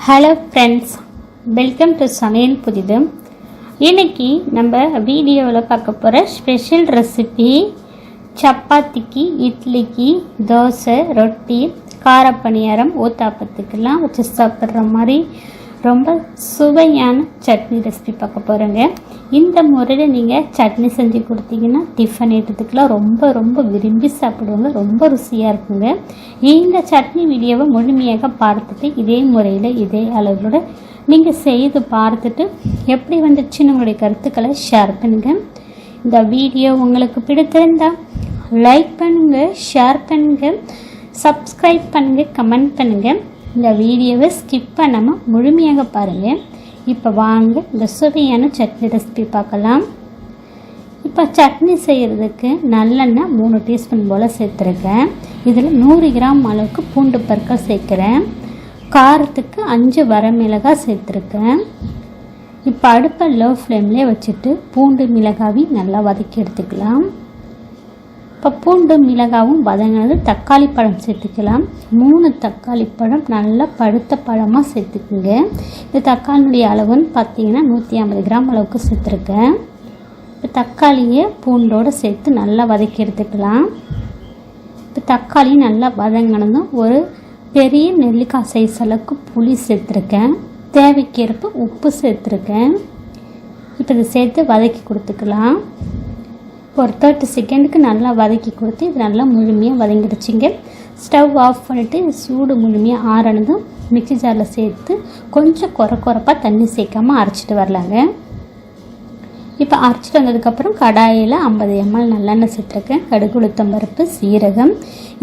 Hello friends welcome to சமையல் புதிது. இன்னைக்கு நம்ம வீடியோவில் பார்க்க போகிற ஸ்பெஷல் ரெசிபி சப்பாத்திக்கு இட்லிக்கு தோசை ரொட்டி காரப்பணியாரம் ஊத்தாப்பத்துக்கெல்லாம் வச்சு சாப்பிட்ற மாதிரி ரொம்ப சுவையான சட்னி ரெசிபி பார்க்க போகிறோங்க இந்த முறையில் நீங்கள் சட்னி செஞ்சு கொடுத்தீங்கன்னா டிஃபன் ஐட்டத்துக்கெலாம் ரொம்ப ரொம்ப விரும்பி சாப்பிடுவாங்க. ரொம்ப ருசியாக இருக்குங்க. இந்த சட்னி வீடியோவை முழுமையாக பார்த்துட்டு இதே முறையில் இதே அளவோட நீங்கள் செய்து பார்த்துட்டு எப்படி வந்துச்சுன்னு உங்களுடைய கருத்துக்களை ஷேர் பண்ணுங்கள் இந்த வீடியோ உங்களுக்கு பிடித்திருந்தா லைக் பண்ணுங்கள் ஷேர் பண்ணுங்கள் சப்ஸ்கிரைப் பண்ணுங்கள் கமெண்ட் பண்ணுங்கள் இந்த வீடியோவை ஸ்கிப் பண்ணாமல் முழுமையாக பாருங்கள் இப்போ வாங்க இந்த சுவையான சட்னி ரெசிபி பார்க்கலாம். இப்போ சட்னி செய்கிறதுக்கு நல்லெண்ணெய் மூணு டீஸ்பூன் போல் சேர்த்துருக்கேன். இதில் நூறு கிராம் அளவுக்கு பூண்டு பற்கள் சேர்க்குறேன். காரத்துக்கு அஞ்சு வரமிளகாய் சேர்த்துருக்கேன். இப்போ அடுப்பை லோ ஃப்ளேம்லேயே வச்சுட்டு பூண்டு மிளகாவையும் நல்லா வதக்கி எடுத்துக்கலாம். இப்போ பூண்டு மிளகாவும் வதங்கினது. தக்காளி பழம் சேர்த்துக்கலாம். மூணு தக்காளி பழம் நல்லா பழுத்த பழமாக சேர்த்துக்குங்க. இந்த தக்காளினுடைய அளவுன்னு பார்த்தீங்கன்னா நூற்றி ஐம்பது கிராம் அளவுக்கு சேர்த்துருக்கேன். இப்போ தக்காளியை பூண்டோடு சேர்த்து நல்லா வதக்கி எடுத்துக்கலாம். இப்போ தக்காளி நல்லா வதங்கினதும் ஒரு பெரிய நெல்லிக்காய் சைஸ் அளவுக்கு புளி சேர்த்துருக்கேன். தேவைக்கேற்ப உப்பு சேர்த்துருக்கேன். இப்போ இதை சேர்த்து வதக்கி கொடுத்துக்கலாம். ஒரு தேர்ட்டி செகண்டுக்கு நல்லா வதக்கி கொடுத்து இது நல்லா முழுமையாக வதங்கிடுச்சிங்க. ஸ்டவ் ஆஃப் பண்ணிவிட்டு சூடு முழுமையாக ஆறணுதும் மிக்சி ஜாரில் சேர்த்து கொஞ்சம் குறை குறைப்பாக தண்ணி சேர்க்காமல் அரைச்சிட்டு வரலாங்க. இப்போ அரைச்சிட்டு வந்ததுக்கப்புறம் கடாயில் ஐம்பது எம்எல் நல்லெண்ணெய் சேர்த்துருக்கேன். கடுகு உளுத்தம்பருப்பு சீரகம்.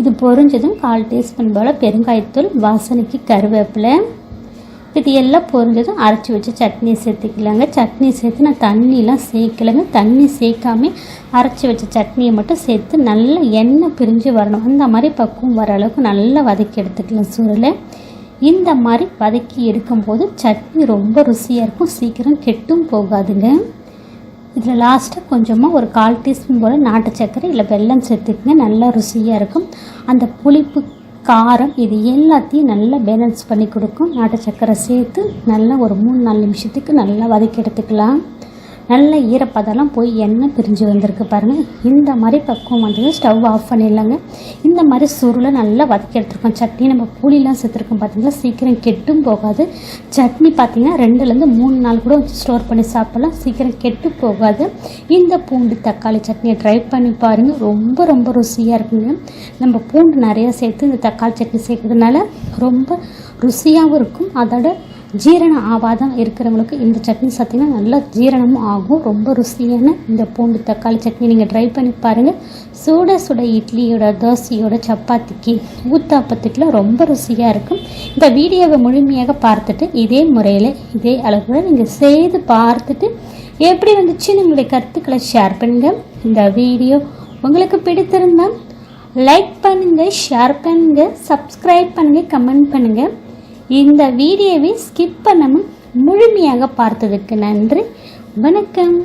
இது பொரிஞ்சதும் கால் டீஸ்பூன் போல் பெருங்காயத்தூள் வாசனைக்கு கருவேப்பிலை. இது எல்லாம் பொரிஞ்சதும் அரைச்சி வச்சு சட்னி சேர்த்துக்கலாங்க. சட்னி சேர்த்து நான் தண்ணியெலாம் சேர்க்கலைங்க. தண்ணி சேர்க்காம அரைச்சி வச்ச சட்னியை மட்டும் சேர்த்து நல்லா எண்ணெய் பிரிஞ்சு வரணும். அந்த மாதிரி பக்குவம் வர அளவுக்கு நல்லா வதக்கி எடுத்துக்கலாம் சூரில் இந்த மாதிரி வதக்கி எடுக்கும்போது சட்னி ரொம்ப ருசியாக இருக்கும். சீக்கிரம் கெட்டும் போகாதுங்க. இதில் லாஸ்ட்டாக கொஞ்சமாக ஒரு கால் டீஸ்பூன் போல் நாட்டு சர்க்கரை இல்லை வெல்லம் சேர்த்துக்குங்க. நல்லா ருசியாக இருக்கும். அந்த புளிப்பு காரம் இது எல்லாத்தையும் நல்லா பேலன்ஸ் பண்ணி கொடுக்கும். நாட்டு சர்க்கரை சேர்த்து நல்லா ஒரு மூணு நாலு நிமிஷத்துக்கு நல்லா வதக்கி எடுத்துக்கலாம். நல்ல ஈரப்பதெல்லாம் போய் எண்ணெய் பிரிஞ்சு வந்திருக்கு பாருங்கள் இந்த மாதிரி பக்குவம் வந்தது. ஸ்டவ் ஆஃப் பண்ணிடலாங்க. இந்த மாதிரி சுருளை நல்லா வதக்கி எடுத்துருக்கோம். சட்னி நம்ம புளிலாம் சேர்த்துருக்கோம் பார்த்திங்கனா சீக்கிரம் கெட்டும் போகாது. சட்னி பார்த்திங்கன்னா ரெண்டுலேருந்து மூணு நாள் கூட வச்சு ஸ்டோர் பண்ணி சாப்பிட்லாம். சீக்கிரம் கெட்டு போகாது. இந்த பூண்டு தக்காளி சட்னியை ட்ரை பண்ணி பாருங்கள் ரொம்ப ரொம்ப ருசியாக இருக்குங்க. நம்ம பூண்டு நிறையா சேர்த்து இந்த தக்காளி சட்னி சேர்க்கறதுனால ரொம்ப ருசியாகவும் இருக்கும். அதோட ஜீரணம் ஆவாதம் இருக்கிறவங்களுக்கு இந்த சட்னி சாத்திங்கன்னா நல்லா ஜீரணமும் ஆகும். ரொம்ப ருசியான இந்த பூண்டு தக்காளி சட்னி நீங்கள் ட்ரை பண்ணி பாருங்கள் சூட சுட இட்லியோட தோசையோட சப்பாத்திக்கு ஊத்தாப்பத்துக்குலாம் ரொம்ப ருசியாக இருக்கும். இந்த வீடியோவை முழுமையாக பார்த்துட்டு இதே முறையில் இதே அளவில் நீங்கள் செய்து பார்த்துட்டு எப்படி வந்துச்சுன்னு உங்களுடைய கருத்துக்களை ஷேர் பண்ணுங்கள் இந்த வீடியோ உங்களுக்கு பிடித்திருந்தால் லைக் பண்ணுங்கள் ஷேர் பண்ணுங்கள் சப்ஸ்கிரைப் பண்ணுங்கள் கமெண்ட் பண்ணுங்கள் இந்த வீடியோவை ஸ்கிப் பண்ணாமல் முழுமையாக பார்த்ததுக்கு நன்றி. வணக்கம்.